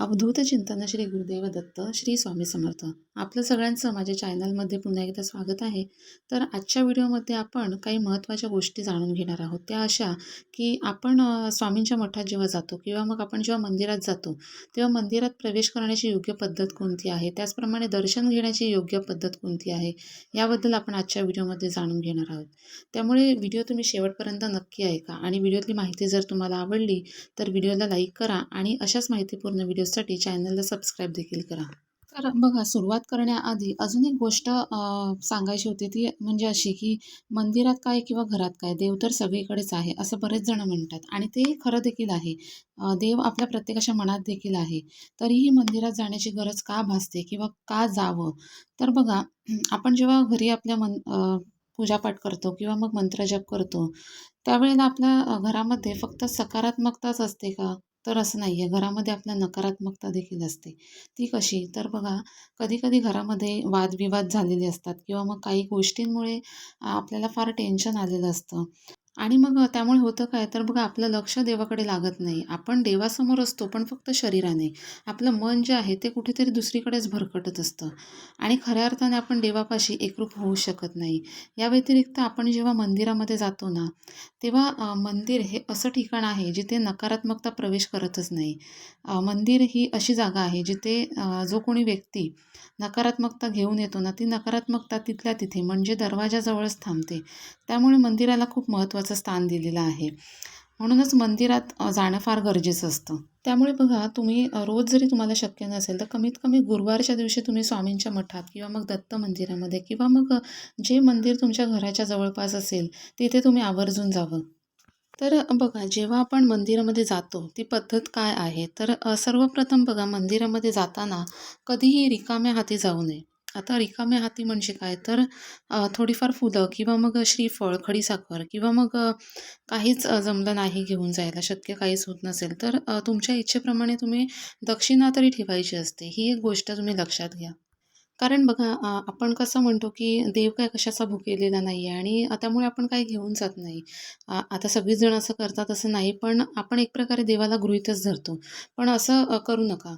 अवधूत चिंतन श्री गुरुदेव दत्त श्री स्वामी समर्थ. आपलं सगळ्यांचं माझ्या चॅनलमध्ये पुन्हा एकदा स्वागत आहे. तर आजच्या व्हिडिओमध्ये आपण काही महत्त्वाच्या गोष्टी जाणून घेणार आहोत. त्या अशा की आपण स्वामींच्या मठात जेव्हा जातो किंवा मग आपण जेव्हा मंदिरात जातो तेव्हा मंदिरात प्रवेश करण्याची योग्य पद्धत कोणती आहे? त्याचप्रमाणे दर्शन घेण्याची योग्य पद्धत कोणती आहे? याबद्दल आपण आजच्या व्हिडिओमध्ये जाणून घेणार आहोत. त्यामुळे व्हिडिओ तुम्ही शेवटपर्यंत नक्की ऐका आणि व्हिडिओतली माहिती जर तुम्हाला आवडली तर व्हिडिओला लाईक करा आणि अशाच माहितीपूर्ण व्हिडिओसाठी चॅनलला सबस्क्राईब देखील करा. तर बघा सुरुवात करण्याआधी अजून एक गोष्ट सांगायची होती ती म्हणजे अशी की मंदिरात काय किंवा घरात काय देव तर सगळीकडेच आहे असं बरेच जण म्हणतात. आणि ते खरं देखील आहे. देव आपल्या प्रत्येकाच्या मनात देखील आहे. तरीही मंदिरात जाण्याची गरज का भासते किंवा का जावं? तर बघा आपण जेव्हा घरी आपल्या मन पूजापाठ करतो किंवा मग मंत्रजप करतो त्यावेळेला आपल्या घरामध्ये फक्त सकारात्मकताच असते का? तर असं नाही आहे घरामध्ये आपल्या नकारात्मकता देखील असते. ती कशी? तर बघा कधी कधी घरामध्ये वादविवाद झालेले असतात किंवा मग काही गोष्टींमुळे आपल्याला फार टेन्शन आलेलं असतं. आणि मग त्यामुळे होतं काय? तर बघा आपलं लक्ष देवाकडे लागत नाही. आपण देवासमोर असतो पण फक्त शरीराने. आपलं मन जे आहे ते कुठेतरी दुसरीकडेच भरकटत असतं. आणि खऱ्या अर्थाने आपण देवापाशी एकरूप होऊ शकत नाही. या व्यतिरिक्त आपण जेव्हा मंदिरामध्ये जातो ना तेव्हा मंदिर हे असं ठिकाण आहे जिथे नकारात्मकता प्रवेश करतच नाही. मंदिर ही अशी जागा आहे जिथे जो कोणी व्यक्ती नकारात्मकता घेऊन येतो ना ती नकारात्मकता तिथल्या तिथे म्हणजे दरवाजाजवळच थांबते. त्यामुळे मंदिराला खूप महत्त्व महत्त्वाचं स्थान दिलेलं आहे. म्हणूनच मंदिरात जाणं फार गरजेचं असतं. त्यामुळे बघा तुम्ही रोज जरी तुम्हाला शक्य नसेल तर कमीत कमी गुरुवारच्या दिवशी तुम्ही स्वामींच्या मठात किंवा मग दत्त मंदिरामध्ये किंवा मग जे मंदिर तुमच्या घराच्या जवळपास असेल तिथे तुम्ही आवर्जून जावं. तर बघा जेव्हा आपण मंदिरामध्ये जातो ती पद्धत काय आहे? तर सर्वप्रथम बघा मंदिरामध्ये जाताना कधीही रिकाम्या हाती जाऊ नये. आता रिकाम्या हाती म्हणजे काय? तर थोडीफार फुलं किंवा मग श्रीफळ खडीसाखर किंवा मग काहीच जमलं नाही घेऊन जायला शक्य काहीच होत नसेल तर तुमच्या इच्छेप्रमाणे तुम्ही दक्षिणा तरी ठेवायची असते. ही एक गोष्ट तुम्ही लक्षात घ्या. कारण बघा आपण कसं म्हणतो की देव काय कशाचा भुकेलेला नाही आहे आणि त्यामुळे आपण काही घेऊन जात नाही. आता सगळीच जण असं करतात असं नाही पण आपण एक प्रकारे देवाला गृहीतच धरतो. पण असं करू नका.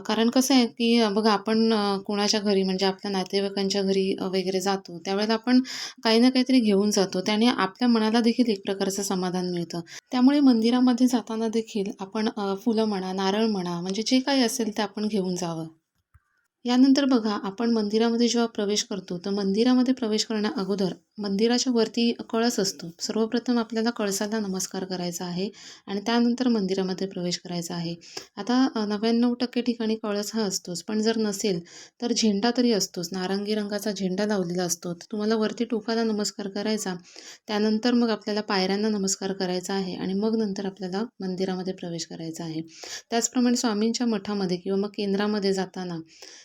कारण कसं आहे की बघा आपण कोणाच्या घरी म्हणजे आपल्या नातेवाईकांच्या घरी वगैरे जातो त्यावेळेला आपण काही ना काहीतरी घेऊन जातो. त्याने आपल्या मनाला देखील एक प्रकारचं समाधान मिळतं. त्यामुळे मंदिरामध्ये जाताना देखील आपण फुलं म्हणा नारळ म्हणा म्हणजे जे काही असेल ते आपण घेऊन जावं. यानंतर बघा आपण मंदिरामध्ये जेव्हा प्रवेश करतो तर मंदिरामध्ये प्रवेश करण्या अगोदर मंदिराच्या वरती कळस असतो. सर्वप्रथम आपल्याला कळसाला नमस्कार करायचा आहे आणि त्यानंतर मंदिरामध्ये प्रवेश करायचा आहे. आता नव्याण्णव टक्के ठिकाणी कळस हा असतोच. पण जर नसेल तर झेंडा तरी असतोच. नारंगी रंगाचा झेंडा लावलेला असतो. तर तुम्हाला वरती टोकाला नमस्कार करायचा. त्यानंतर मग आपल्याला पायऱ्यांना नमस्कार करायचा आहे आणि मग नंतर आपल्याला मंदिरामध्ये प्रवेश करायचा आहे. त्याचप्रमाणे स्वामींच्या मठामध्ये किंवा मग केंद्रामध्ये जाताना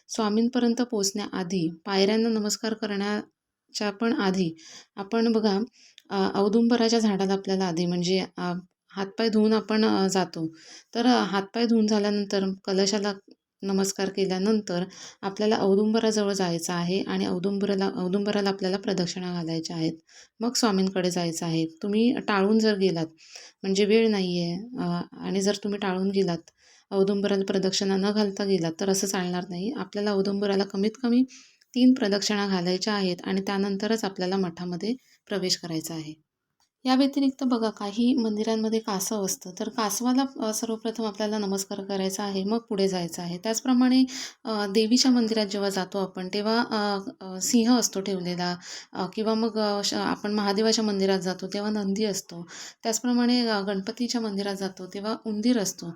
स्वामींपर्यंत पोचण्याआधी पायऱ्यांना नमस्कार करण्याच्या पण आधी आपण बघा औदुंबराच्या झाडाला आपल्याला आधी म्हणजे हातपाय धुवून आपण जातो. तर हातपाय धुवून झाल्यानंतर कलशाला नमस्कार केल्यानंतर आपल्याला औदुंबराजवळ जायचं आहे आणि औदुंबराला औदुंबराला आपल्याला प्रदक्षिणा घालायच्या आहेत. मग स्वामींकडे जायचं आहे. तुम्ही टाळून जर गेलात म्हणजे वेळ नाही आहे आणि जर तुम्ही टाळून गेलात औदुंबराला प्रदक्षिणा न घालता गेलात तर असं चालणार नाही. आपल्याला औदुंबराला कमीत कमी तीन प्रदक्षिणा घालायच्या आहेत आणि त्यानंतरच आपल्याला मठामध्ये प्रवेश करायचा आहे. या व्यतिरिक्त बघा काही मंदिरांमध्ये कासव असतं. तर कासवाला सर्वप्रथम आपल्याला नमस्कार करायचा आहे मग पुढे जायचं आहे. त्याचप्रमाणे देवीच्या मंदिरात जेव्हा जातो आपण तेव्हा सिंह असतो ठेवलेला किंवा मग श आपण महादेवाच्या मंदिरात जातो तेव्हा नंदी असतो. त्याचप्रमाणे गणपतीच्या मंदिरात जातो तेव्हा उंदीर असतो.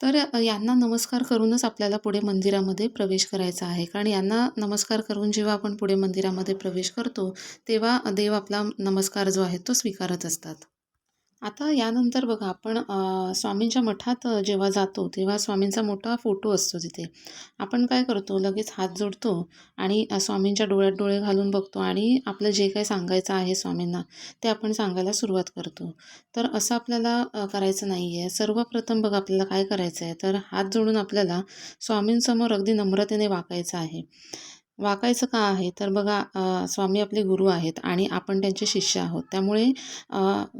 तर यांना नमस्कार करूनच आपल्याला पुढे मंदिरामध्ये प्रवेश करायचा आहे. कारण यांना नमस्कार करून जेव्हा आपण पुढे मंदिरामध्ये प्रवेश करतो तेव्हा देव आपला नमस्कार जो आहे तो स्वीकारत असतात. आता यानंतर बघा आपण स्वामींच्या मठात जेव्हा जातो तेव्हा स्वामींचा मोठा फोटो असतो तिथे. आपण काय करतो लगेच हात जोडतो आणि स्वामींच्या डोळ्यात डोळे घालून बघतो आणि आपलं जे काही सांगायचं आहे स्वामींना ते आपण सांगायला सुरुवात करतो. तर असं आपल्याला करायचं नाही आहे सर्वप्रथम बघा आपल्याला काय करायचं आहे तर हात जोडून आपल्याला स्वामींसमोर अगदी नम्रतेने वाकायचं आहे. वाकायचं का आहे? तर बघा स्वामी आपले गुरु आहेत आणि आपण त्यांचे शिष्य आहोत. त्यामुळे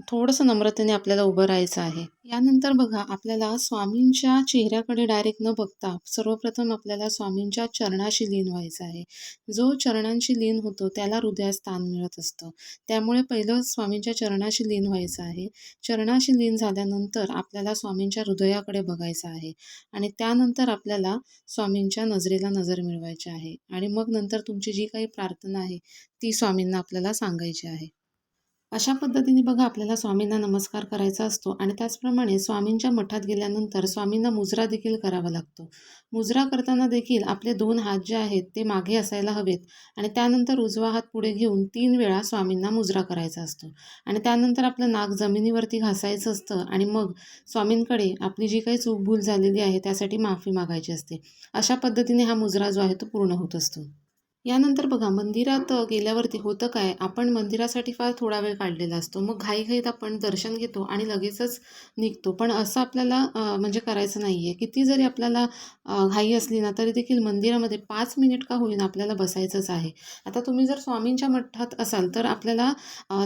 थोडंसं नम्रतेने आपल्याला उभं राहायचं आहे. यानंतर बघा आपल्याला स्वामींच्या चेहऱ्याकडे डायरेक्ट न बघता सर्वप्रथम आपल्याला स्वामींच्या चरणाशी लीन व्हायचं आहे. जो चरणांशी लीन होतो त्याला हृदयात स्थान मिळत असतं. त्यामुळे पहिलं स्वामींच्या चरणाशी लीन व्हायचं आहे. चरणाशी लीन झाल्यानंतर आपल्याला स्वामींच्या हृदयाकडे बघायचं आहे. आणि त्यानंतर आपल्याला स्वामींच्या नजरेला नजर मिळवायची आहे. आणि मग नंतर तुमची जी काही प्रार्थना आहे ती स्वामींना आपल्याला सांगायची आहे. अशा पद्धतीने बघा आपल्याला स्वामींना नमस्कार करायचा असतो आणि त्याचप्रमाणे स्वामींच्या मठात गेल्यानंतर स्वामींना मुजरा देखील करावा लागतो. मुजरा करताना देखील आपले दोन हात जे आहेत ते मागे असायला हवेत आणि त्यानंतर उजवा हात पुढे घेऊन तीन वेळा स्वामींना मुजरा करायचा असतो. आणि त्यानंतर आपलं नाक जमिनीवरती घासायचं असतं आणि मग स्वामींकडे आपली जी काही चूक भूल झालेली आहे त्यासाठी माफी मागायची असते. अशा पद्धतीने हा मुजरा जो आहे तो पूर्ण होत असतो. यानंतर बघा मंदिरात गेल्यावरती होतं काय? आपण मंदिरासाठी फार थोडा वेळ काढलेला असतो. मग घाईघाईत आपण दर्शन घेतो आणि लगेचच निघतो. पण असं आपल्याला म्हणजे करायचं नाही आहे किती जरी आपल्याला घाई असली ना तरी देखील मंदिरामध्ये पाच मिनिट का होईना आपल्याला बसायचंच आहे. आता तुम्ही जर स्वामींच्या मठात असाल तर आपल्याला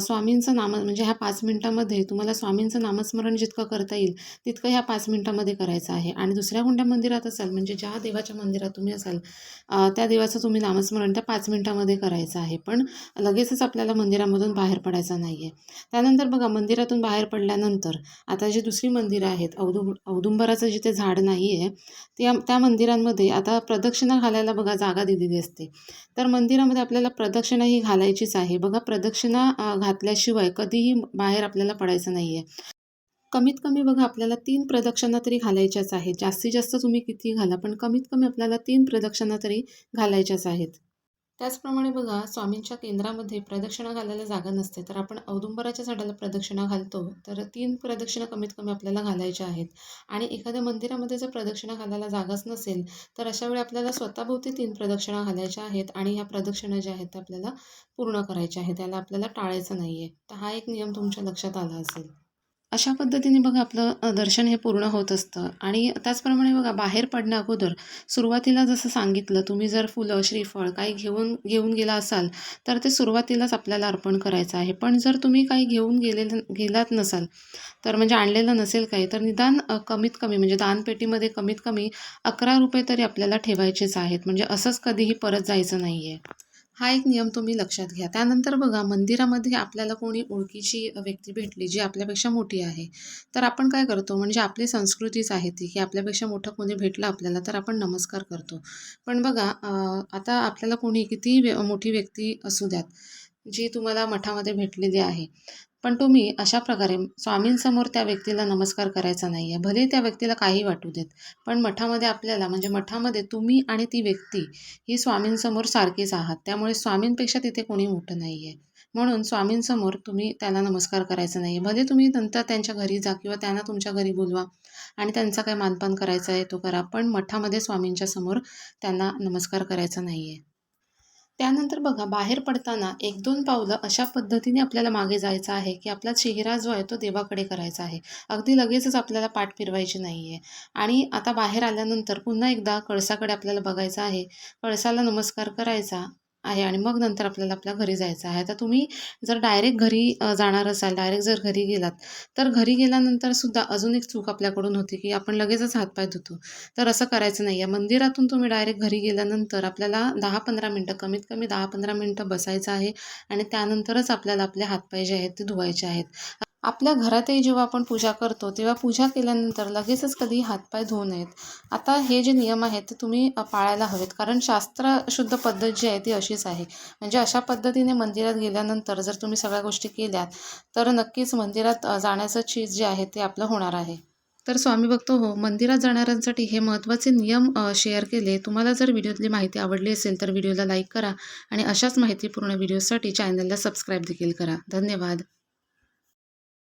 स्वामींचं नाम म्हणजे ह्या पाच मिनिटामध्ये तुम्हाला स्वामींचं नामस्मरण जितकं करता येईल तितकं ह्या पाच मिनिटामध्ये करायचं आहे. आणि दुसऱ्या कोणत्या मंदिरात असाल म्हणजे ज्या देवाच्या मंदिरात तुम्ही असाल त्या देवाचं तुम्ही नामस्मरण त्या पाच मिनटामध्ये करायचं आहे. पण लगेचच आपल्याला मंदिरामधून बाहेर पडायचं नाही आहे त्यानंतर बघा मंदिरातून बाहेर पडल्यानंतर आता जी दुसरी मंदिरं आहेत औदुं औदुंबराचं जिथे झाड नाही आहे त्या त्या मंदिरांमध्ये आता प्रदक्षिणा घालायला बघा जागा दिलेली असते. तर मंदिरामध्ये आपल्याला प्रदक्षिणा ही घालायचीच आहे. बघा प्रदक्षिणा घातल्याशिवाय कधीही बाहेर आपल्याला पडायचं नाही आहे कमीत कमी बघा आपल्याला तीन प्रदक्षिणा तरी घालायच्याच आहेत. जास्तीत जास्त तुम्ही किती घाला पण कमीत कमी आपल्याला तीन प्रदक्षिणा तरी घालायच्याच आहेत. त्याचप्रमाणे बघा स्वामींच्या केंद्रामध्ये प्रदक्षिणा घालायला जागा नसते तर आपण औदुंबराच्या झाडाला प्रदक्षिणा घालतो तर तीन प्रदक्षिणा कमीत कमी आपल्याला घालायच्या आहेत. आणि एखाद्या मंदिरामध्ये जर प्रदक्षिणा घालायला जागाच नसेल तर अशा वेळी आपल्याला स्वतःभोवती तीन प्रदक्षिणा घालायच्या आहेत आणि ह्या प्रदक्षिणा ज्या आहेत त्या आपल्याला पूर्ण करायच्या आहेत त्याला आपल्याला टाळायचं नाही आहे तर हा एक नियम तुमच्या लक्षात आला असेल. अशा पद्धतीने बघा आपलं दर्शन हे पूर्ण होत असतं. आणि त्याचप्रमाणे बघा बाहेर पडण्या अगोदर सुरुवातीला जसं सांगितलं तुम्ही जर फुलं श्रीफळ काही घेऊन घेऊन गेला असाल तर ते सुरुवातीलाच आपल्याला अर्पण करायचं आहे. पण जर तुम्ही काही घेऊन गेलेलं गेलात नसाल तर म्हणजे आणलेलं नसेल काही तर निदान कमीत कमी म्हणजे दानपेटीमध्ये कमीत कमी अकरा रुपये तरी आपल्याला ठेवायचेच आहेत. म्हणजे असंच कधीही परत जायचं नाही आहे हा एक नियम तुम्ही लक्षात घ्या. त्यानंतर बघा मंदिरामध्ये आपल्याला कोणी ओळखीची व्यक्ती भेटली जी आपल्यापेक्षा मोठी आहे. तर आपण काय करतो म्हणजे आपली संस्कृतीच आहे ती की आपल्यापेक्षा मोठं कोणी भेटलं आपल्याला तर आपण नमस्कार करतो. पण बघा आता आपल्याला कोणी किती मोठी व्यक्ती असू द्यात जी तुम्हाला मठामध्ये भेटलेली आहे पण तुम्ही अशा प्रकारे स्वामींसमोर त्या व्यक्तीला नमस्कार करायचा नाही आहे भले त्या व्यक्तीला काही वाटू देत पण मठामध्ये आपल्याला म्हणजे मठामध्ये तुम्ही आणि ती व्यक्ती ही स्वामींसमोर सारखीच आहात. त्यामुळे स्वामींपेक्षा तिथे कोणी मोठं नाही आहे म्हणून स्वामींसमोर तुम्ही त्याला नमस्कार करायचा नाही आहे भले तुम्ही नंतर त्यांच्या घरी जा किंवा त्यांना तुमच्या घरी बोलवा आणि त्यांचा काय मानपान करायचा आहे तो करा पण मठामध्ये स्वामींच्या समोर त्यांना नमस्कार करायचा नाही आहे त्यानंतर बघा बाहेर पडताना एक दोन पावलं अशा पद्धतीने आपल्याला मागे जायचं आहे की आपला चेहरा जो आहे तो देवाकडे करायचा आहे. अगदी लगेचच आपल्याला पाठ फिरवायची नाही आहे आणि आता बाहेर आल्यानंतर पुन्हा एकदा कळसाकडे आपल्याला बघायचं आहे. कळसाला नमस्कार करायचा. आहे आणि मग नंतर आपल्याला आपल्या घरी जायचं आहे. आता तुम्ही जर डायरेक्ट घरी जाणार असाल डायरेक्ट जर घरी गेलात तर घरी गेल्यानंतर सुद्धा अजून एक चूक आपल्याकडून होती की आपण लगेचच हातपाय धुतो. तर असं करायचं नाही. आहे मंदिरातून तुम्ही डायरेक्ट घरी गेल्यानंतर आपल्याला दहा पंधरा मिनटं कमीत कमी दहा पंधरा मिनटं बसायचं आहे आणि त्यानंतरच आपल्याला आपले हातपाय जे आहेत ते धुवायचे आहेत. आपल्या घरातही जेव्हा आपण पूजा करतो तेव्हा पूजा केल्यानंतर लगेचच कधी हातपाय धुवू नयेत. आता हे जे नियम आहेत ते तुम्ही पाळायला हवेत. कारण शास्त्रशुद्ध पद्धत जी आहे ती अशीच आहे. म्हणजे अशा पद्धतीने मंदिरात गेल्यानंतर जर तुम्ही सगळ्या गोष्टी केल्यात तर नक्कीच मंदिरात जाण्याचं चीज जे आहे ते आपलं होणार आहे. तर स्वामी बघतो हो मंदिरात जाणाऱ्यांसाठी हे महत्त्वाचे नियम शेअर केले. तुम्हाला जर व्हिडिओतली माहिती आवडली असेल तर व्हिडिओला लाईक करा आणि अशाच माहितीपूर्ण व्हिडिओसाठी चॅनलला सबस्क्राईब देखील करा. धन्यवाद.